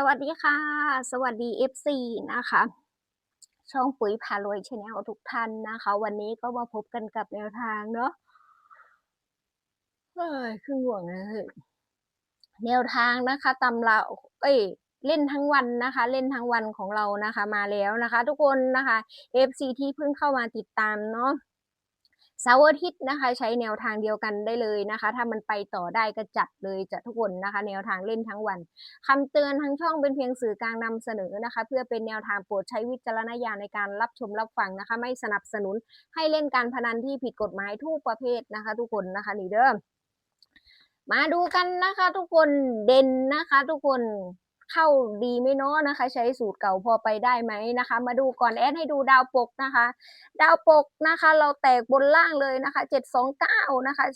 สวัสดีค่ะ สวัสดี FC นะคะ ช่องปุ๋ยพารวยชาแนลทุกท่านนะคะ วันนี้ก็มาพบกันกับแนวทางเนาะเฮ้ยคือห่วงเฮ้ยแนวทางนะคะตำราเอ้ยเล่นทั้งวันนะคะ เล่นทั้งวันของเรานะคะ มาแล้วนะคะ ทุกคนนะคะ FC ที่เพิ่งเข้ามาติดตามเนาะ เสาร์อาทิตย์นะคะ ใช้แนวทางเดียวกันได้เลยนะคะ ถ้ามันไปต่อได้ก็จัดเลยจะทุกคนนะคะ แนวทางเล่นทั้งวันคำเตือนทางช่องเป็นเพียงสื่อกลางนำเสนอนะคะ เพื่อเป็นแนวทางโปรดใช้วิจารณญาณในการรับชมรับฟังนะคะ ไม่สนับสนุนให้เล่นการพนันที่ผิดกฎหมายทุกประเภทนะคะ ทุกคนนะคะนี่เด้อมาดูกันนะคะ ทุกคนเด่นนะคะ ทุกคน เข้าดีไหมเนาะนะคะ ใช้สูตรเก่าพอไปได้ไหมนะคะ มาดูก่อนแอดให้ดูดาวปกนะคะ ดาวปกนะคะ เราแตกบนล่างเลยนะคะเจ็ดสองเก้านะคะ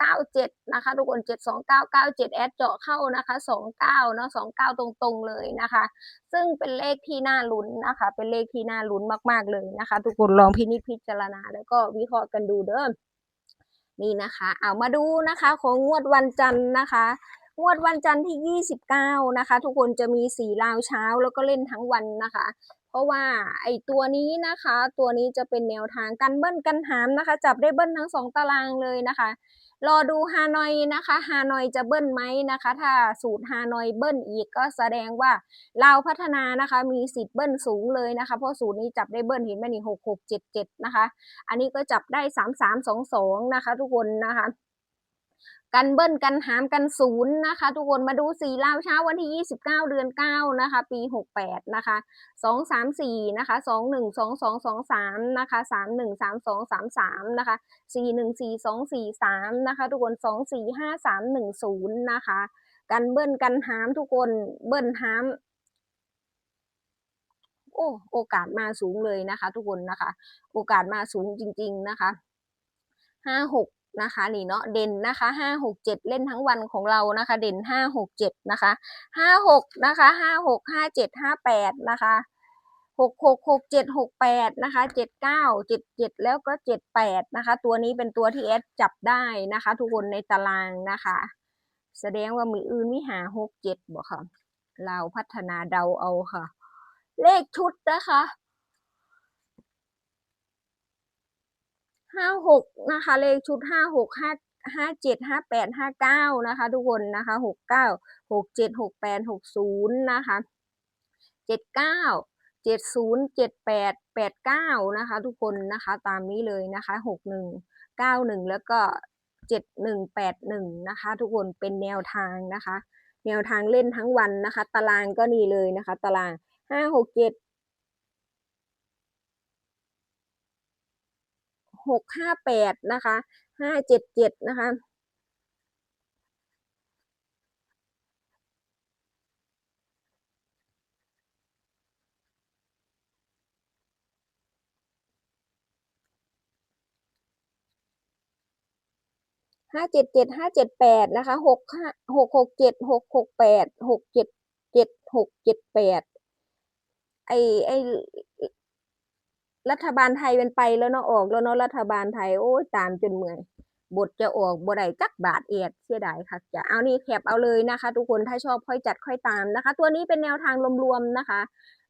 เก้าเจ็ดนะคะ ทุกคนเจ็ดสองเก้าเก้าเจ็ดแอดเจาะเข้านะคะสองเก้าเนาะสองเก้าตรงๆเลยนะคะ ซึ่งเป็นเลขที่น่าลุ้นนะคะ เป็นเลขที่น่าลุ้นมากๆเลยนะคะ ทุกคนลองพินิจพิจารณา แล้วก็วิเคราะห์กันดูเด้อนี่นะคะ เอามาดูนะคะของงวดวันจันทร์นะคะ งวดวันจันทร์ที่ 29 นะคะ ทุกคนจะมีสีลาวเช้าแล้วก็เล่นทั้งวันนะคะ เพราะว่าไอตัวนี้นะคะ ตัวนี้จะเป็นแนวทางกันเบิ้ลกันหามนะคะ จับได้เบิ้ลทั้งสองตารางเลยนะคะ รอดูฮานอยนะคะฮานอยจะเบิ้ลไหมนะคะ ถ้าสูตรฮานอยเบิ้ลอีกก็แสดงว่าเราวพัฒนานะคะมีสิทธิ์เบิ้ลสูงเลยนะคะ เพราะสูตรนี้จับได้เบิ้ลเห็นไหมนี่หกหกเจ็ดเจ็ดนะคะ อันนี้ก็จับได้สามสามสองสองนะคะ ทุกคนนะคะ กันเบิ้ลกันหามกันศูนย์นะคะ ทุกคนมาดูสีลาวเช้าวันที่ 29 เดือน 9 นะคะ ปี 68 นะคะ 2 3 4 นะคะ 2 1 2 2 2 3 นะคะ 3 1 3 2 3 3 นะคะ 4 1 4 2 4 3 นะคะ ทุกคน 2 4 5 3 1 0 นะคะ กันเบิ้ลกันหามทุกคนเบิ้ลหามโอ้โอกาสมาสูงเลยนะคะ ทุกคนนะคะ โอกาสมาสูงจริง ๆ นะคะห้าหก นะคะนี่เนาะเด่นนะคะห้าหกเจ็ดเล่นทั้งวันของเรานะคะ เด่นห้าหกเจ็ดนะคะห้าหกนะคะห้าหกห้าเจ็ดห้าแปดนะคะหกหกหกเจ็ดหกแปดนะคะเจ็ดเก้าเจ็ดเจ็ดแล้วก็เจ็ดแปดนะคะ ตัวนี้เป็นตัวที่แอดจับได้นะคะ ทุกคนในตารางนะคะ แสดงว่ามืออื่นวิหาหกเจ็ดบอกค่ะเราพัฒนาเดาเอาค่ะ เลขชุดนะคะ ห้าหกนะคะ เลขชุดห้าหกห้าห้าเจ็ดห้าแปดห้าเก้านะคะ ทุกคนนะคะหกเก้าหกเจ็ดหกแปดหกศูนย์นะคะเจ็ดเก้าเจ็ดศูนย์เจ็ดแปดแปดเก้านะคะ ทุกคนนะคะตามนี้เลยนะคะหกหนึ่งเก้าหนึ่งแล้วก็เจ็ดหนึ่งแปดหนึ่งนะคะ ทุกคนเป็นแนวทางนะคะ แนวทางเล่นทั้งวันนะคะ ตารางก็นี่เลยนะคะ ตารางห้าหกเจ็ด หกห้าแปดนะคะห้าเจ็ดเจ็ดนะคะห้าเจ็ดเจ็ดห้าเจ็ดแปดนะคะหกห้าหกหกเจ็ดหกหกแปดหกเจ็ดเจ็ดหกเจ็ดแปดไอไอ รัฐบาลไทยเป็นไปแล้วเนาะออกแล้วเนาะรัฐบาลไทยโอ้ยตามจนเมื่อยบทจะออกบทใด้จักบาทเอ็ดเสียดายค่ะจะเอานี่แคบเอาเลยนะคะ ทุกคนถ้าชอบค่อยจัดค่อยตามนะคะ ตัวนี้เป็นแนวทางรวมๆนะคะ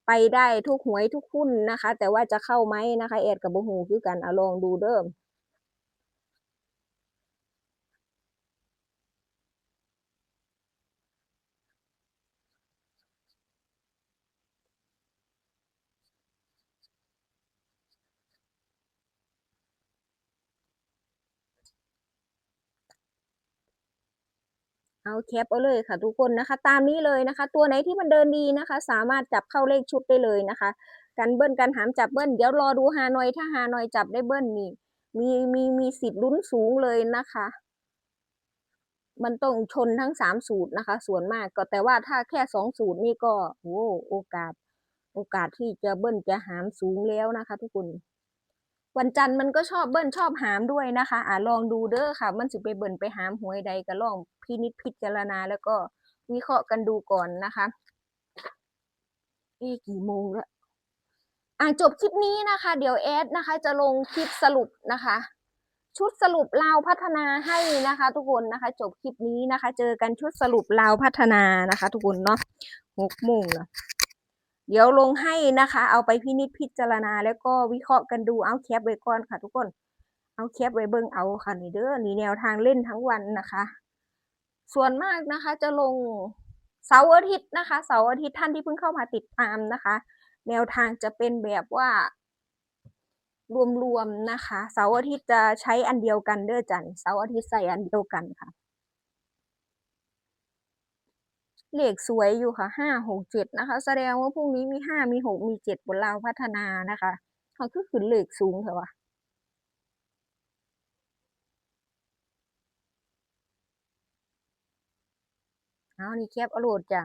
ไปได้ทุกหวยทุกหุ้นนะคะ แต่ว่าจะเข้าไหมนะคะเอ็ดกับบุหูคือกันเอาลองดูเดิม เอาแคปเอาเลยค่ะทุกคนนะคะ ตามนี้เลยนะคะ ตัวไหนที่มันเดินดีนะคะ สามารถจับเข้าเลขชุดได้เลยนะคะ กันเบิ้ลกันหามจับเบิ้ลเดี๋ยวรอดูฮานอยถ้าฮานอยจับได้เบิ้ลนี่มีมีมีสิทธิ์ลุ้นสูงเลยนะคะ มันต้องชนทั้งสามสูตรนะคะ ส่วนมากก็แต่ว่าถ้าแค่สองสูตรนี่ก็โอ้โอกาส โอกาสที่จะเบิ้ลจะหามสูงแล้วนะคะ ทุกคน วันจันทร์มันก็ชอบเบิ้ลชอบหามด้วยนะคะอ่าลองดูเด้อค่ะ มันสิไปเบิ้ลไปหามหวยใดก็ลองพินิจพิจารณาแล้วก็วิเคราะห์กันดูก่อนนะคะ เอ๊กี่โมงแล้วอ่าจบคลิปนี้นะคะ เดี๋ยวแอดนะคะ จะลงคลิปสรุปนะคะ ชุดสรุปลาวพัฒนาให้นะคะ ทุกคนนะคะ จบคลิปนี้นะคะ เจอกันชุดสรุปลาวพัฒนานะคะ ทุกคนเนาะหกโมงแล้ว เดี๋ยวลงให้นะคะ เอาไปพินิจพิจารณา แล้วก็วิเคราะห์กันดูเอาแคปไว้ก่อนค่ะ ทุกคนเอาแคปไว้เบิ่งเอาค่ะนี่เด้อนี่แนวทางเล่นทั้งวันนะคะ ส่วนมากนะคะ จะลงเสาร์อาทิตย์นะคะเสาร์อาทิตย์ท่านที่เพิ่งเข้ามาติดตามนะคะ แนวทางจะเป็นแบบว่ารวมๆนะคะ เสาร์อาทิตย์จะใช้อันเดียวกันเด้อจันเสาร์อาทิตย์ใส่อันเดียวกันค่ะ เลขสวยอยู่ค่ะห้าหกเจ็ดนะคะ แสดงว่าพรุ่งนี้มีห้ามีหกมีเจ็ดบนลาวพัฒนานะคะเขาคือขึ้นเลขสูงเถอะวะเอานี่แคปเอาโหลดจ้ะ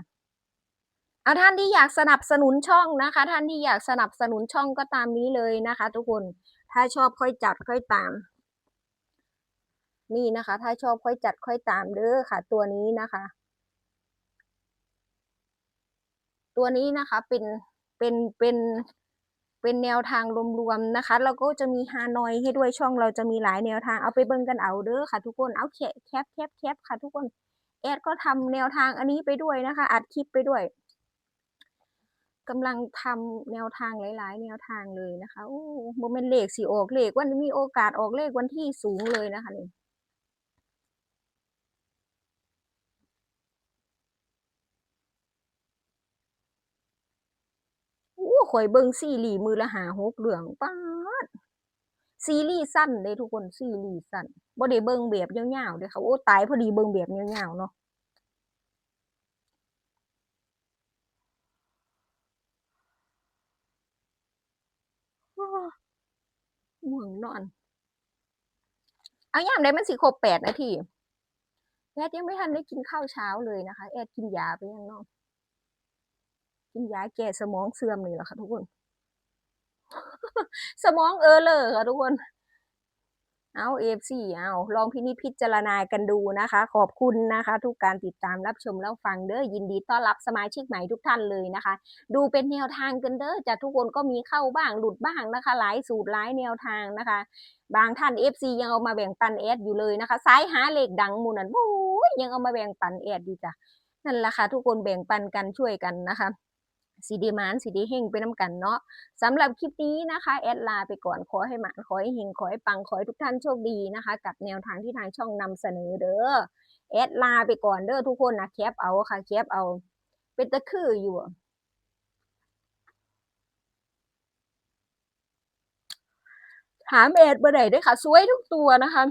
เอาท่านที่อยากสนับสนุนช่องนะคะ ท่านที่อยากสนับสนุนช่องก็ตามนี้เลยนะคะ ทุกคนถ้าชอบค่อยจัดค่อยตาม นี่นะคะ ถ้าชอบค่อยจัดค่อยตามเด้อค่ะ ตัวนี้นะคะ ตัวนี้นะคะเป็นเป็นเป็นเป็นแนวทางรวมๆนะคะ แล้วก็จะมีฮานอยให้ด้วยช่องเราจะมีหลายแนวทางเอาไปเบิ่งกันเอาเด้อค่ะ ทุกคนเอาแคปแคปแคปแคปค่ะ ทุกคนแอดก็ทำแนวทางอันนี้ไปด้วยนะคะ อัดคลิปไปด้วยกำลังทำแนวทางหลาย ๆ แนวทางเลยนะคะโอ้โมเมนต์เลขสีออกเลขวันมีโอกาสออกเลขวันที่สูงเลยนะคะนี่โอ้ ข่อยเบิ่งซีรีส์มือละหาหกเรื่องป๊าดซีรีส์สั้นเด้ทุกคนซีรีส์สั้นบ่ได้เบิ่งแบบยาวๆเด้อค่ะโอ้ตายพอดีเบิ่งแบบยาวๆเนาะง่วงนอน เอายามใดมันสิครบแปดนาทีแอดยังไม่ทันได้กินข้าวเช้าเลยนะคะ แอดกินยาไปยังเนาะ กินยาแก้สมองเสื่อมนี่แหละค่ะทุกคน สมองเออเลอค่ะทุกคน เอาเอฟซีเอาลองพินิจพิจารณากันดูนะคะ ขอบคุณนะคะ ทุกการติดตามรับชมแล้วฟังเด้อยินดีต้อนรับสมาชิกใหม่ทุกท่านเลยนะคะ ดูเป็นแนวทางกันเด้อจากทุกคนก็มีเข้าบ้างหลุดบ้างนะคะ หลายสูตรหลายแนวทางนะคะ บางท่าน FC ยังเอามาแบ่งปันแอดอยู่เลยนะคะซ้ายหาเหลขดังมูนันโอ้ยยังเอามาแบ่งปันแอดอยู่จ้ะนั่นแหละค่ะทุกคนแบ่งปันกันช่วยกันนะคะ สีดีมานสีดีเฮงไปน้ากันเนาะสำหรับคลิปนี้นะคะแอดลาไปก่อนขอให้หมานขอให้เฮงขอให้ปังขอให้ทุกท่านโชคดีนะคะ กับแนวทางที่ทางช่องนำเสนอเด้อแอดลาไปก่อนเด้อทุกคนนะแคปเอาค่ะแคปเอา เป็นตะคืออยู่ถามแอดเบอร์ไหนด้วยค่ะ สวยทุกตัวนะคะ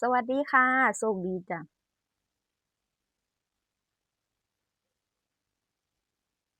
สวัสดีค่ะโชคดีจ้ะ